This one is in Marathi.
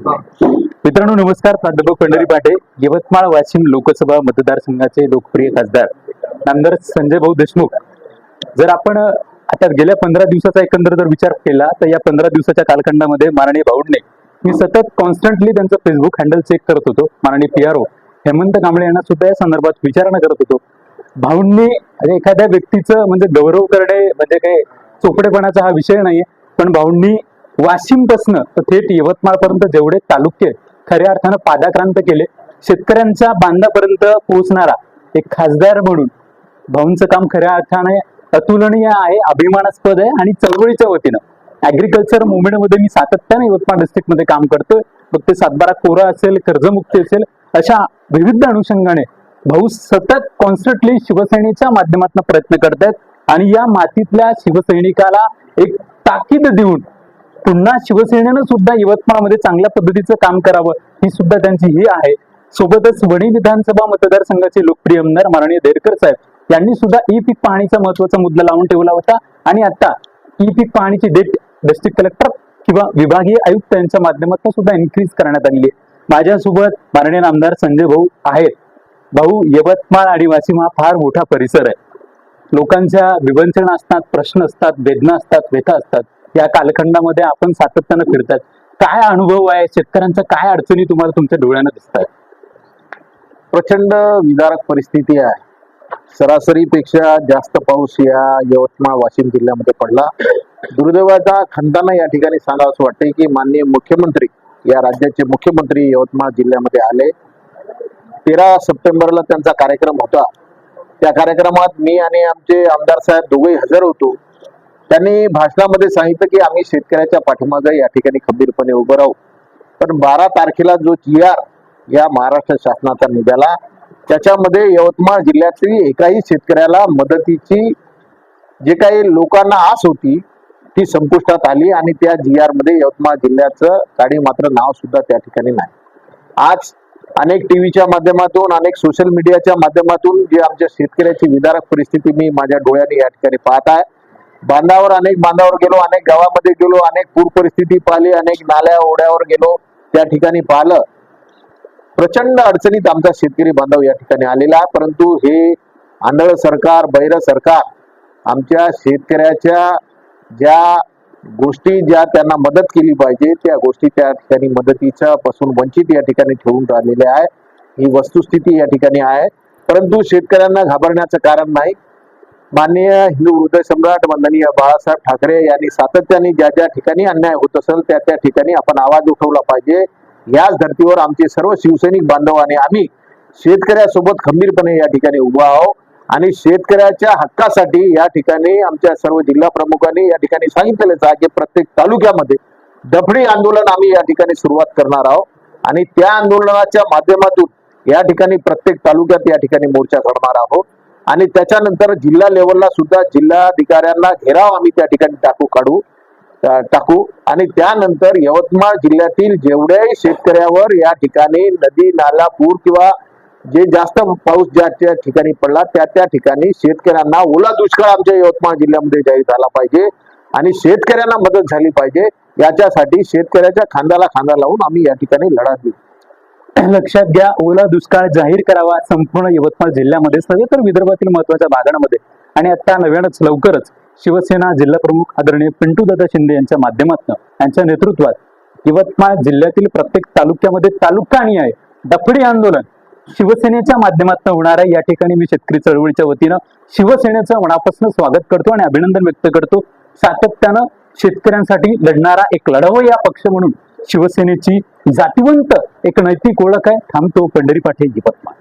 मित्रांनो नमस्कार. प्राध्यापक पंढरी पाटे यवतमाळ वाशिम लोकसभा मतदारसंघाचे लोकप्रिय खासदार नामदार संजय भाऊ देशमुख. जर आपण आता गेल्या पंधरा दिवसाचा एकंदर जर विचार केला तर या पंधरा दिवसाच्या कालखंडामध्ये माननीय भाऊडने मी सतत कॉन्स्टंटली त्यांचं फेसबुक हँडल चेक करत होतो. माननीय P R O Hemant Kamble यांना सुद्धा या संदर्भात विचारणा करत होतो. भाऊंनी म्हणजे एखाद्या व्यक्तीचं म्हणजे गौरव करणे म्हणजे काही चोपडेपणाचा हा विषय नाहीये पण भाऊंनी वाशिम पासनं तर थेट यवतमाळ पर्यंत जेवढे तालुके खऱ्या अर्थानं पादाक्रांत केले. शेतकऱ्यांच्या बांधापर्यंत पोहोचणारा एक खासदार म्हणून भाऊंचं काम खऱ्या अर्थाने अतुलनीय आहे अभिमानास्पद आहे आणि चळवळीच्या वतीनं. ऍग्रिकल्चर मुवमेंटमध्ये मी सातत्याने यवतमाळ डिस्ट्रिक्टमध्ये काम करतोय. मग ते सातबारा कोरा असेल कर्जमुक्ती असेल अशा विविध अनुषंगाने भाऊ सतत कॉन्स्टंटली शिवसेनेच्या माध्यमातून प्रयत्न करतायत आणि या मातीतल्या शिवसैनिकाला एक ताकीद देऊन पुन्हा शिवसेनेनं सुद्धा यवतमाळमध्ये चांगल्या पद्धतीचं काम करावं ही सुद्धा त्यांची ही आहे. सोबतच वणी विधानसभा मतदारसंघाचे लोकप्रिय आमदार माननीय देरकर साहेब यांनी सुद्धा ई पीक पाहणीचा महत्त्वाचा मुद्दा लावून ठेवला होता. आणि आता ई पीक पाहणीची डेट डिस्ट्रिक्ट कलेक्टर किंवा विभागीय आयुक्त यांच्या माध्यमातून सुद्धा इन्क्रीज करण्यात आलेली आहे. माझ्यासोबत माननीय आमदार संजय भाऊ आहेत. भाऊ यवतमाळ आणि वाशिम हा फार मोठा परिसर आहे. लोकांच्या विवंचना असतात प्रश्न असतात वेदना असतात व्यथा असतात. या कालखंडामध्ये आपण सातत्यानं फिरतात काय अनुभव आहे? शेतकऱ्यांच्या काय अडचणी तुम्हाला तुमच्या डोळ्यानं दिसतात प्रचंड विदारक परिस्थिती आहे. सरासरीपेक्षा जास्त पाऊस या यवतमाळ वाशिम जिल्ह्यामध्ये पडला. दुर्दैवाचा खंताना या ठिकाणी सांगावं असं वाटतंय की माननीय मुख्यमंत्री या राज्याचे मुख्यमंत्री यवतमाळ जिल्ह्यामध्ये आले. तेरा सप्टेंबरला त्यांचा कार्यक्रम होता. त्या कार्यक्रमात मी आणि आमचे आमदार साहेब दोघेही हजर होतो. त्यांनी भाषणामध्ये सांगितलं की आम्ही शेतकऱ्याच्या पाठीमागे या ठिकाणी खंबीरपणे उभं राहू. पण बारा तारखेला जो जी आर या महाराष्ट्र शासनाचा निघाला त्याच्यामध्ये यवतमाळ जिल्ह्यातील एकाही शेतकऱ्याला मदतीची जे काही लोकांना आस होती ती संपुष्टात आली आणि त्या जी आरमध्ये यवतमाळ जिल्ह्याचं काडी मात्र नाव सुद्धा त्या ठिकाणी नाही. आज अनेक टीव्हीच्या माध्यमातून अनेक सोशल मीडियाच्या माध्यमातून जे आमच्या शेतकऱ्याची विदारक परिस्थिती मी माझ्या डोळ्याने या ठिकाणी पाहत आहे बांधावर अनेक बांधावर गेलो अनेक गावामध्ये गेलो अनेक पूर परिस्थिती पाहिली अनेक नाल्या ओढ्यावर गेलो त्या ठिकाणी पाहिलं. प्रचंड अडचणीत आमचा शेतकरी बांधव या ठिकाणी आलेला आहे परंतु हे आंधळ सरकार बैर सरकार आमच्या शेतकऱ्याच्या ज्या गोष्टी ज्या त्यांना मदत केली पाहिजे त्या गोष्टी त्या ठिकाणी मदतीच्या पासून वंचित या ठिकाणी ठेवून राहिलेल्या आहे ही वस्तुस्थिती या ठिकाणी आहे. परंतु शेतकऱ्यांना घाबरण्याचं कारण नाही. माननीय हिंदू हृदय सम्राट वंदनीय बाळासाहेब ठाकरे यांनी सातत्याने ज्या ज्या ठिकाणी अन्याय होत असेल त्या त्या ठिकाणी आपण आवाज उठवला पाहिजे. याच धर्तीवर आमचे सर्व शिवसैनिक बांधवाने आम्ही शेतकऱ्यासोबत खंबीरपणे या ठिकाणी उभा आहोत. आणि शेतकऱ्याच्या हक्कासाठी या ठिकाणी आमच्या सर्व जिल्हा प्रमुखांनी या ठिकाणी सांगितलेलंच आहे की प्रत्येक तालुक्यामध्ये दफडी आंदोलन आम्ही या ठिकाणी सुरुवात करणार आहोत. आणि त्या आंदोलनाच्या माध्यमातून या ठिकाणी प्रत्येक तालुक्यात या ठिकाणी मोर्चा काढणार आहोत. आणि त्याच्यानंतर जिल्हा लेवलला सुद्धा जिल्हाधिकाऱ्यांना घेराव आम्ही त्या ठिकाणी टाकू काढू टाकू. आणि त्यानंतर यवतमाळ जिल्ह्यातील जेवढ्याही शेतकऱ्यावर या ठिकाणी नदी नाला पूर किंवा जे जास्त पाऊस ज्या त्या ठिकाणी पडला त्या त्या ठिकाणी शेतकऱ्यांना ओला दुष्काळ आमच्या यवतमाळ जिल्ह्यामध्ये जाहीर झाला पाहिजे आणि शेतकऱ्यांना मदत झाली पाहिजे. याच्यासाठी शेतकऱ्याच्या खांद्याला खांदा लावून आम्ही या ठिकाणी लढा देऊ. लक्षात घ्या ओला दुष्काळ जाहीर करावा संपूर्ण यवतमाळ जिल्ह्यामध्ये सगळे तर विदर्भातील महत्त्वाच्या भागांमध्ये. आणि आता नव्यानच लवकरच शिवसेना जिल्हा प्रमुख आदरणीय पिंटू दादा शिंदे यांच्या माध्यमातून यांच्या नेतृत्वात यवतमाळ जिल्ह्यातील प्रत्येक तालुक्यामध्ये तालुका आणि आहे डफडी आंदोलन शिवसेनेच्या माध्यमातून होणार आहे. या ठिकाणी मी शेतकरी चळवळीच्या वतीनं शिवसेनेचं मनापासून स्वागत करतो आणि अभिनंदन व्यक्त करतो. सातत्यानं शेतकऱ्यांसाठी लढणारा एक लढावं या पक्ष म्हणून शिवसेनेची जातीवंत एक नैतिक ओळख आहे. थांबतो पंढरी पाटील यवतमाळ